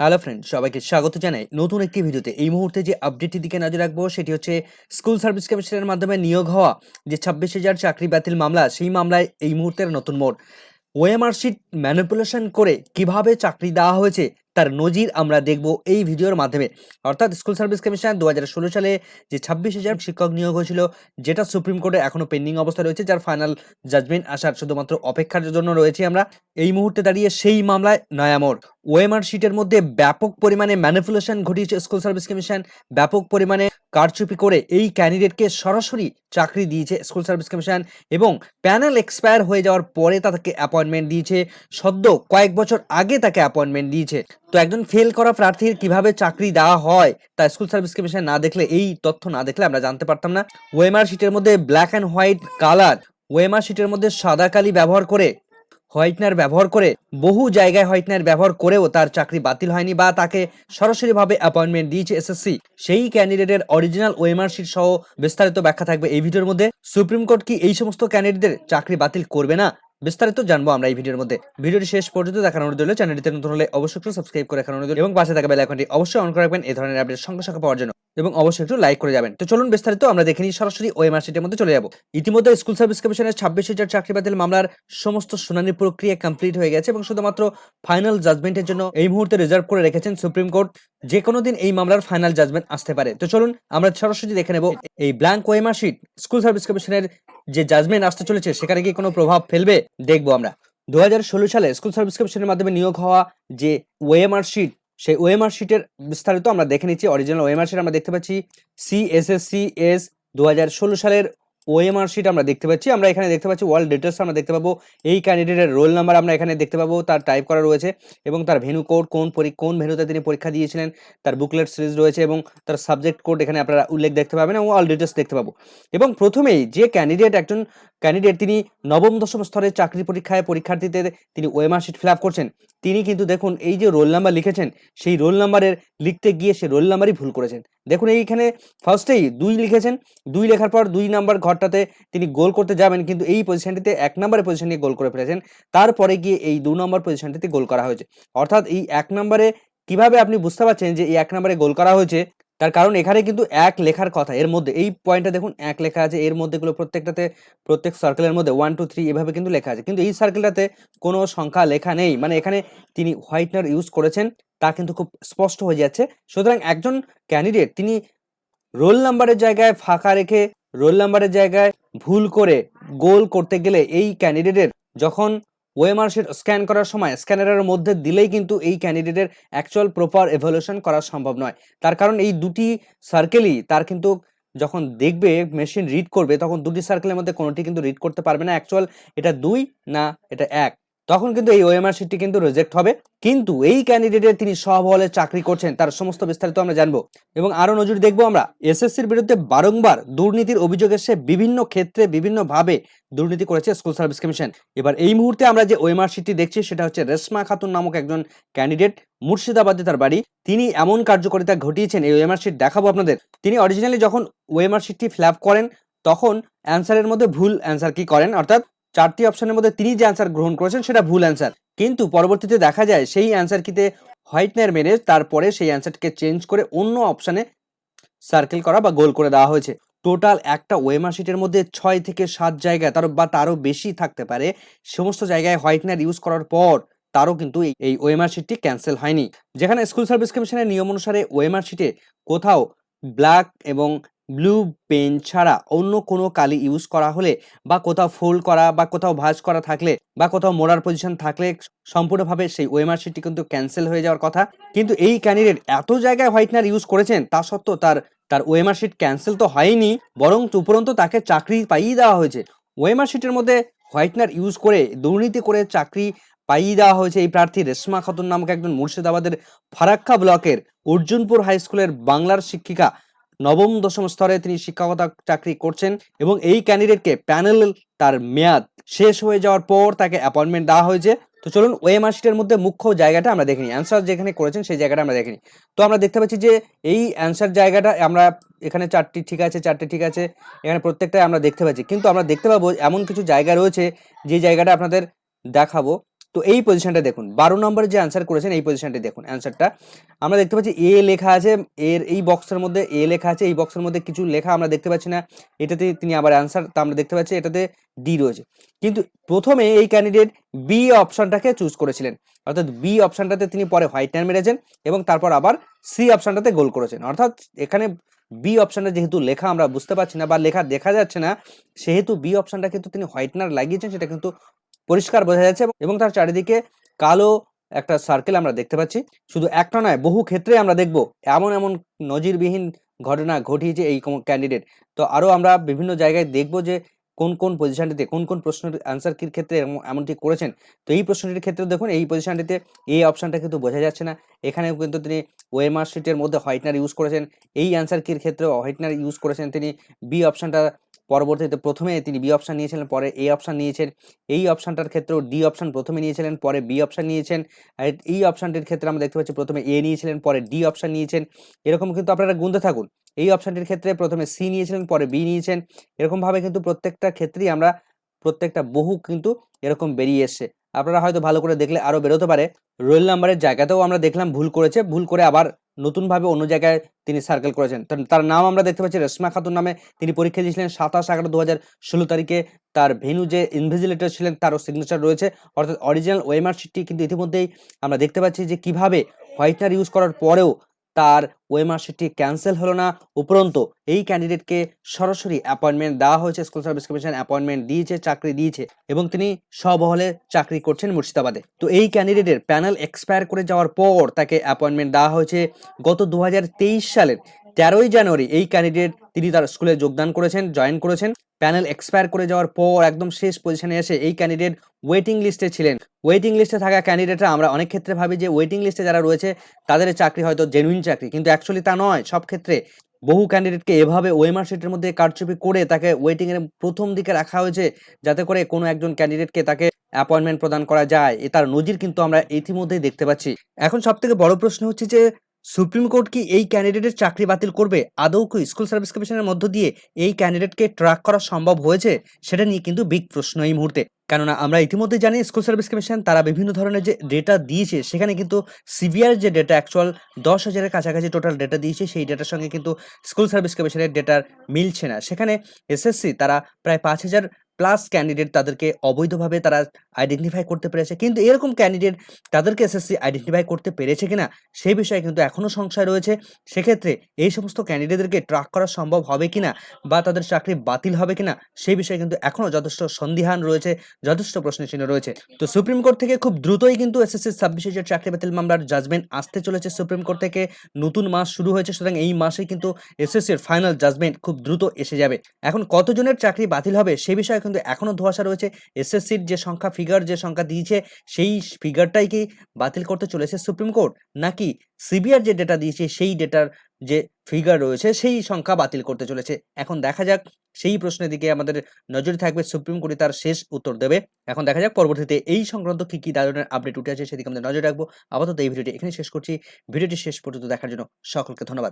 Hello friend সবাইকে স্বাগত জানাই নতুন একটি ভিডিওতে। এই মুহূর্তে যে আপডেটটি দিকে নজর রাখব, সেটি হচ্ছে স্কুল সার্ভিস কমিশনের মাধ্যমে নিয়োগ হওয়া যে ছাব্বিশ হাজার চাকরি বাতিল মামলা, সেই মামলায় এই মুহূর্তের নতুন মোড়। ওএমআরসি ম্যানিপুলেশন করে কীভাবে চাকরি দেওয়া হয়েছে তার নজির আমরা দেখব এই ভিডিওর মাধ্যমে। অর্থাৎ স্কুল সার্ভিস কমিশন দু হাজার ষোলো সালে যে ছাব্বিশ হাজার শিক্ষক নিয়োগ হয়েছিল, যেটা সুপ্রিম কোর্টে এখনও পেন্ডিং অবস্থা রয়েছে, যার ফাইনাল জাজমেন্ট আসার শুধুমাত্র অপেক্ষার জন্য রয়েছে আমরা। এই মুহূর্তে দাঁড়িয়ে সেই মামলায় নয়ামোড় ওএমআর শিটের মধ্যে ব্যাপক পরিমাণে ম্যানিপুলেশন ঘটিয়েছে স্কুল সার্ভিস কমিশন। ব্যাপক পরিমাণে কারচুপি করে এই ক্যান্ডিডেটকে সরাসরি চাকরি দিয়েছে স্কুল সার্ভিস কমিশন এবং প্যানেল এক্সপায়ার হয়ে যাওয়ার পরে তাকে অ্যাপয়েন্টমেন্ট দিয়েছে। সদ্য কয়েক বছর আগে তাকে অ্যাপয়েন্টমেন্ট দিয়েছে। তো একজন ফেল করা প্রার্থীর কীভাবে চাকরি দেওয়া হয়, তা স্কুল সার্ভিস কমিশন না দেখলে, এই তথ্য না দেখলে আমরা জানতে পারতাম না। ওয়েমার শিটের মধ্যে ব্ল্যাক অ্যান্ড হোয়াইট কালার ওয়েমার শিটের মধ্যে সাদা কালি ব্যবহার করে হোয়াইটনার ব্যবহার করে, বহু জায়গায় হোয়াইটনার ব্যবহার করেও তার চাকরি বাতিল হয়নি বা তাকে সরাসরিভাবে অ্যাপয়েন্টমেন্ট দিয়েছে এসএসসি সেই ক্যান্ডিডেটের অরিজিনাল ওএমআর শিট সহ বিস্তারিত ব্যাখ্যা থাকবে এই ভিডিওর মধ্যে। সুপ্রিম কোর্ট কি এই সমস্ত ক্যান্ডিডেটদের চাকরি বাতিল করবে না? বিস্তারিত জানব আমরা এই ভিডিওর মধ্যে। ভিডিওটি শেষ পর্যন্ত দেখানোর অনুরোধ রইল, চ্যানেলটিতে নতুন হলে অবশ্যই একটু সাবস্ক্রাইব করে রাখার অনুরোধ এবং পাশে থাকা বেল আইকনটি অবশ্যই অন করে রাখবেন, এই ধরনের আপডেট সঙ্গে সঙ্গে পাওয়ার জন্য। এবং অবশ্যই একটু লাইক করে যাবেন। তো চলুন বিস্তারিত আমরা দেখে নিই, সরাসরি ওএমআর শিটের মধ্যে চলে যাব। ইতিমধ্যে স্কুল সার্ভিস কমিশনের ছাব্বিশ হাজার চাকরি বাতিল মামলার সমস্ত শুনানি প্রক্রিয়া কমপ্লিট হয়ে গেছে এবং শুধুমাত্র ফাইনাল জাজমেন্টের জন্য এই মুহূর্তে রিজার্ভ করে রেখেছেন সুপ্রিম কোর্ট। যে কোনো দিন এই মামলার ফাইনাল জাজমেন্ট আসতে পারে। তো চলুন আমরা সরাসরি দেখে নেব এই blank OMR sheet school service কমিশনের যে জাজমেন্ট আসতে চলেছে, সেখানে কি কোনো প্রভাব ফেলবে, দেখব আমরা। দু হাজার ষোলো সালে স্কুল সাবস্ক্রিপশনের মাধ্যমে নিয়োগ হওয়া যে ওএমআর শিট সেই ওএমআর শিটের বিস্তারিত আমরা দেখে নিচ্ছি। অরিজিনাল ওএমআর শিট আমরা দেখতে পাচ্ছি সিএসএসসি এস দু হাজার ষোলো সালের ওএমআর শিট আমরা দেখতে পাচ্ছি। আমরা এখানে দেখতে পাচ্ছি ওয়ার্ল্ড ডিটেলস আমরা দেখতে পাবো। এই ক্যান্ডিডেটের রোল নাম্বার আমরা এখানে দেখতে পাবো। তার টাইপ করা রয়েছে এবং তার ভেনু কোড কোন কোন ভেনুতে তিনি পরীক্ষা দিয়েছিলেন, তার বুকলেট সিরিজ রয়েছে এবং তার সাবজেক্ট কোড এখানে আপনারা উল্লেখ দেখতে পাবেন এবং অল ডিটেলস দেখতে পাবো। এবং প্রথমেই যে ক্যান্ডিডেট একজন ক্যান্ডিডেট তিনি নবম দশম স্তরের চাকরি পরীক্ষায় পরীক্ষার্থীদের তিনি ওএমআর শিট ফিল করছেন তিনি কিন্তু দেখুন, এই যে রোল নাম্বার লিখেছেন, সেই রোল নাম্বারের লিখতে গিয়ে সে রোল নাম্বারই ভুল করেছেন। দেখুন, এইখানে ফার্স্টেই দুই লিখেছেন, দুই লেখার পর দুই নাম্বার ঘরটাতে তিনি গোল করতে যাবেন, কিন্তু এই পজিশনটিতে এক নম্বরের পজিশন নিয়ে গোল করে ফেলেছেন। তারপরে গিয়ে এই দু নম্বর পজিশনটিতে গোল করা হয়েছে। অর্থাৎ এই এক নম্বরে কীভাবে আপনি বুঝতে পারছেন যে এই এক নম্বরে গোল করা হয়েছে? তার কারণ এখানে কিন্তু এক লেখার কথা। এর মধ্যে, এই পয়েন্টটা দেখুন, এক লেখা আছে, এর মধ্যে গুলো প্রত্যেকটাতে, প্রত্যেক সার্কেলের মধ্যে ওয়ান টু থ্রি এভাবে কিন্তু লেখা আছে। কিন্তু এই সার্কেলটাতে কোনো সংখ্যা লেখা নেই। মানে এখানে তিনি হোয়াইটনার ইউজ করেছেন, তা কিন্তু খুব স্পষ্ট হয়ে যাচ্ছে। সুতরাং একজন ক্যান্ডিডেট তিনি রোল নাম্বারের জায়গায় ফাঁকা রেখে রোল নাম্বারের জায়গায় ভুল করে গোল করতে গেলে এই ক্যান্ডিডেটের যখন ওএমআর স্ক্যান করার সময় স্ক্যানারের মধ্যে দিলেই কিন্তু এই ক্যান্ডিডেটের অ্যাকচুয়াল প্রপার এভলিউশন করা সম্ভব নয়। তার কারণ এই দুটি সার্কেলই তার কিন্তু যখন দেখবে মেশিন রিড করবে, তখন দুটি সার্কেলের মধ্যে কোনোটি কিন্তু রিড করতে পারবে না। অ্যাকচুয়াল এটা দুই না, এটা এক। তখন কিন্তু এই ওএমআর শিটটি কিন্তু রিজেক্ট হবে। কিন্তু এই ক্যান্ডিডেটের তিনি সহবলে চাকরি করছেন, তার সমস্ত বিস্তারিত আমরা জানব। এবং আরও নজর দেখব আমরা এসএসসির বিরুদ্ধে বারংবার দুর্নীতির অভিযোগ এসে বিভিন্ন ক্ষেত্রে বিভিন্নভাবে দুর্নীতি করেছে স্কুল সার্ভিস কমিশন এবার এই মুহূর্তে আমরা যে ওএমআর শিটটি দেখছি, সেটা হচ্ছে রেশমা খাতুন নামক একজন ক্যান্ডিডেট মুর্শিদাবাদে তার বাড়ি। তিনি এমন কার্যকারিতা ঘটিয়েছেন, এই ওএমআর শিট দেখাবো আপনাদের। তিনি অরিজিনালি যখন ওএমআর শিটটি ফ্ল্যাপ করেন, তখন অ্যান্সারের মধ্যে ভুল অ্যান্সার কি করেন? অর্থাৎ চারটি অপশনের মধ্যে তিনি যে অ্যান্সার গ্রহণ করেছেন সেটা ভুল অ্যান্সার কিন্তু পরবর্তীতে দেখা যায় সেই অ্যান্সার কিতে হোয়াইটনার মেরে তারপরে সেই অ্যান্সারটিকে চেঞ্জ করে অন্য অপশানে সার্কেল করা বা গোল করে দেওয়া হয়েছে। টোটাল একটা ওয়েমার শিটের মধ্যে ছয় থেকে সাত জায়গায় তার বা তারও বেশি থাকতে পারে। সমস্ত জায়গায় হোয়াইটনার ইউজ করার পর তারও কিন্তু এই- এই ওয়েমার শিটটি ক্যান্সেল হয়নি। যেখানে স্কুল সার্ভিস কমিশনের নিয়ম অনুসারে ওয়েমার শিটে কোথাও ব্ল্যাক এবং ব্লু পেন ছাড়া অন্য কোনো কালি ইউজ করা হলে বা কোথাও ফোল্ড করা বা কোথাও ভাজ করা থাকলে বা কোথাও মোড়ার পজিশন থাকলে সম্পূর্ণভাবে সেই ওয়েমার শিটটি কিন্তু ক্যান্সেল হয়ে যাওয়ার কথা। কিন্তু এই ক্যান্ডিডেট এত জায়গায় হোয়াইটনার ইউজ করেছেন, তা সত্ত্বেও তার তার ওয়েমার শিট ক্যান্সেল তো হয়নি, বরং উপরন্তু তাকে চাকরি পাইয়ে দেওয়া হয়েছে। ওয়েমার শিটের মধ্যে হোয়াইটনার ইউজ করে দুর্নীতি করে চাকরি পাইয়ে দেওয়া হয়েছে এই প্রার্থী রেশমা খাতুন নামক একজন মুর্শিদাবাদের ফারাক্কা ব্লকের অর্জুনপুর হাই স্কুলের বাংলার শিক্ষিকা। নবম, দশম স্তরে তিনি শিক্ষকতা চাকরি করছেন এবং এই ক্যান্ডিডেটকে প্যানেল তার মেয়াদ শেষ হয়ে যাওয়ার পর তাকে অ্যাপয়েন্টমেন্ট দেওয়া হয়েছে। তো চলুন, ওএমআর শিটের মধ্যে মুখ্য জায়গাটা আমরা দেখিনি অ্যান্সার যেখানে করেছেন, সেই জায়গাটা আমরা দেখিনি তো আমরা দেখতে পাচ্ছি যে, এই অ্যান্সার জায়গাটা আমরা এখানে চারটি ঠিক আছে, চারটি ঠিক আছে, এখানে প্রত্যেকটাই আমরা দেখতে পাচ্ছি। কিন্তু আমরা দেখতে পাবো এমন কিছু জায়গা রয়েছে, যে জায়গাটা আপনাদের দেখাবো। তো এই পজিশনটা দেখুন। বারো নম্বরে যে অ্যান্সার করেছেন, এই পজিশনটা দেখুন। অ্যান্সারটা আমরা দেখতে পাচ্ছি এ লেখা আছে, এর এই বক্সের মধ্যে এ লেখা আছে, এই বক্সের মধ্যে কিছু লেখা আমরা দেখতে পাচ্ছি না। এটাতে তিনি আবার অ্যান্সার তা আমরা দেখতে পাচ্ছি, এটাতে ডি রয়েছে। কিন্তু প্রথমে এই ক্যান্ডিডেট বি অপশনটাকে চুজ করেছিলেন। অর্থাৎ বি অপশনটাতে তিনি পরে হোয়াইট নার মেরেছেন এবং তারপর আবার সি অপশনটাতে গোল করেছেন। অর্থাৎ এখানে বি অপশনটা যেহেতু লেখা আমরা বুঝতে পারছি না বা লেখা দেখা যাচ্ছে না, সেহেতু বি অপশনটা কিন্তু তিনি হোয়াইটনার লাগিয়েছেন, সেটা কিন্তু পরিষ্কার বোঝা যাচ্ছে এবং- তার চারিদিকে কালো একটা সার্কেল আমরা দেখতে পাচ্ছি। শুধু একটা নয়, বহু ক্ষেত্রে আমরা দেখব এমন এমন নজিরবিহীন ঘটনা ঘটিয়েছে এই ক্যান্ডিডেট তো আরও আমরা বিভিন্ন জায়গায় দেখব যে কোন কোন পজিশনটিতে কোন কোন প্রশ্নের অ্যান্সার কির ক্ষেত্রে এমন- এমনটি করেছেন। তো এই প্রশ্নটির ক্ষেত্রে দেখুন, এই পজিশনটিতে এই অপশনটা কিন্তু বোঝা যাচ্ছে না। এখানেও কিন্তু তিনি ওয়েমার শিটের মধ্যে হোয়াইটনার ইউজ করেছেন। এই অ্যান্সার কির ক্ষেত্রে হোয়াইটনার ইউজ করেছেন তিনি। বি অপশনটা পরবর্তীতে প্রথমে তিনি বি অপশান নিয়েছিলেন, পরে এ অপশান নিয়েছেন। এই অপশানটার ক্ষেত্রেও ডি অপশান প্রথমে নিয়েছিলেন, পরে বি অপশান নিয়েছেন। এই অপশানটির ক্ষেত্রে আমরা দেখতে পাচ্ছি প্রথমে এ নিয়েছিলেন, পরে ডি অপশান নিয়েছেন। এরকম কিন্তু আপনারা গুনতে থাকুন। এই অপশানটির ক্ষেত্রে প্রথমে সি নিয়েছিলেন, পরে বি নিয়েছেন। এরকমভাবে কিন্তু প্রত্যেকটা ক্ষেত্রেই আমরা প্রত্যেকটা বহু কিন্তু এরকম বেরিয়ে এসছে। আপনারা হয়তো ভালো করে দেখলে আরও বেরোতে পারে। রোল নাম্বারের জায়গাতেও আমরা দেখলাম ভুল করেছে, ভুল করে আবার নতুনভাবে অন্য জায়গায় তিনি সার্কেল করেছেন। তার- নাম আমরা দেখতে পাচ্ছি রেশমা খাতুন নামে। তিনি পরীক্ষা দিয়েছিলেন সাতাশ এগারো দু হাজার ষোলো তারিখে। তার ভেনু যে ইনভিজিলেটর ছিলেন তারও সিগনেচার রয়েছে। অর্থাৎ অরিজিনাল ওয়েমার শিটটি কিন্তু ইতিমধ্যেই আমরা দেখতে পাচ্ছি যে কীভাবে হোয়াইটনার ইউজ করার পরেও তার ওই ক্যান্সেল হলো না। উপরন্ত এই ক্যান্ডিডেটকে সরাসরি অ্যাপয়েন্টমেন্ট দেওয়া হয়েছে স্কুল সার্ভিস কমিশন অ্যাপয়েন্টমেন্ট দিয়েছে, চাকরি দিয়েছে এবং তিনি সবহলে চাকরি করছেন মুর্শিদাবাদে। তো এই ক্যান্ডিডেটের প্যানেল এক্সপায়ার করে যাওয়ার পর তাকে অ্যাপয়েন্টমেন্ট দেওয়া হয়েছে গত দু হাজার তেইশ সালের। তেরোই জানুয়ারি এই ক্যান্ডিডেট তিনি তার স্কুলে যোগদান করেছেন জয়েন করেছেন। প্যানেল এক্সপায়ার করে যাওয়ার পর একদম শেষ পজিশনে এসে এই ক্যান্ডিডেট ওয়েটিং লিস্টে ছিলেন। ওয়েটিং লিস্টে থাকা ক্যান্ডিডেটরা আমরা অনেক ক্ষেত্রে ভাবি যে ওয়েটিং লিস্টে যারা রয়েছে, তাদের চাকরি হয়তো জেনুইন চাকরি, কিন্তু অ্যাকচুয়ালি তা নয়। সব ক্ষেত্রে বহু ক্যান্ডিডেটকে এভাবে ওয়েমার শিটের মধ্যে কারচুপি করে তাকে ওয়েটিং এর প্রথম দিকে রাখা হয়েছে, যাতে করে কোনো একজন ক্যান্ডিডেটকে তাকে অ্যাপয়েন্টমেন্ট প্রদান করা যায়। এ তার নজির কিন্তু আমরা ইতিমধ্যেই দেখতে পাচ্ছি। এখন সব থেকে বড় প্রশ্ন হচ্ছে যে সুপ্রিম কোর্ট কি এই ক্যান্ডিডেটের চাকরি বাতিল করবে? আদৌ কি স্কুল সার্ভিস কমিশনের মধ্য দিয়ে এই ক্যান্ডিডেটকে ট্র্যাক করা সম্ভব হয়েছে? সেটা নিয়ে কিন্তু বিগ প্রশ্ন এই মুহূর্তে। কেননা আমরা ইতিমধ্যে জানি স্কুল সার্ভিস কমিশন তারা বিভিন্ন ধরনের যে ডেটা দিয়েছে, সেখানে কিন্তু সিভিআর যে ডেটা অ্যাকচুয়াল দশ হাজারের কাছাকাছি টোটাল ডেটা দিয়েছে, সেই ডেটার সঙ্গে কিন্তু স্কুল সার্ভিস কমিশনের ডেটার মিলছে না। সেখানে এসএসসি তারা প্রায় পাঁচ হাজার প্লাস ক্যান্ডিডেট তাদেরকে অবৈধভাবে তারা আইডেন্টিফাই করতে পেরেছে। কিন্তু এরকম ক্যান্ডিডেট তাদেরকে এসএসসি আইডেন্টিফাই করতে পেরেছে কিনা, সেই বিষয়ে কিন্তু এখনও সংশয় রয়েছে। সেক্ষেত্রে এই সমস্ত ক্যান্ডিডেটদেরকে ট্র্যাক করা সম্ভব হবে কিনা বা তাদের চাকরি বাতিল হবে কিনা, সেই বিষয়ে কিন্তু এখনও যথেষ্ট সন্দিহান রয়েছে যথেষ্ট প্রশ্নচিহ্ন রয়েছে। তো সুপ্রিম কোর্ট থেকে খুব দ্রুতই কিন্তু এসএসসি ছাব্বিশ হাজার চাকরি বাতিল মামলার জাজমেন্ট আসতে চলেছে সুপ্রিম কোর্ট থেকে, নতুন মাস শুরু হয়েছে, সুতরাং এই মাসে কিন্তু এসএসসির ফাইনাল জাজমেন্ট খুব দ্রুত এসে যাবে। এখন কতজনের চাকরি বাতিল হবে সে বিষয়ে কিন্তু এখনও ধোয়াশা রয়েছে। এসএসসির যে সংখ্যা ফিগার যে সংখ্যা দিয়েছে, সেই ফিগারটাই কি বাতিল করতে চলেছে সুপ্রিম কোর্ট? নাকি সিবিআর যে ডেটা দিয়েছে, সেই ডেটার যে ফিগার রয়েছে সেই সংখ্যা বাতিল করতে চলেছে। এখন দেখা যাক, সেই প্রশ্নের দিকে আমাদের নজরে থাকবে, সুপ্রিম কোর্টে তার শেষ উত্তর দেবে। এখন দেখা যাক পরবর্তীতে এই সংক্রান্ত কি কি ধরনের আপডেট উঠে আছে সেদিকে আমাদের নজর রাখব। আপাতত এই ভিডিওটি এখানে শেষ করছি। ভিডিওটি শেষ পর্যন্ত দেখার জন্য সকলকে ধন্যবাদ।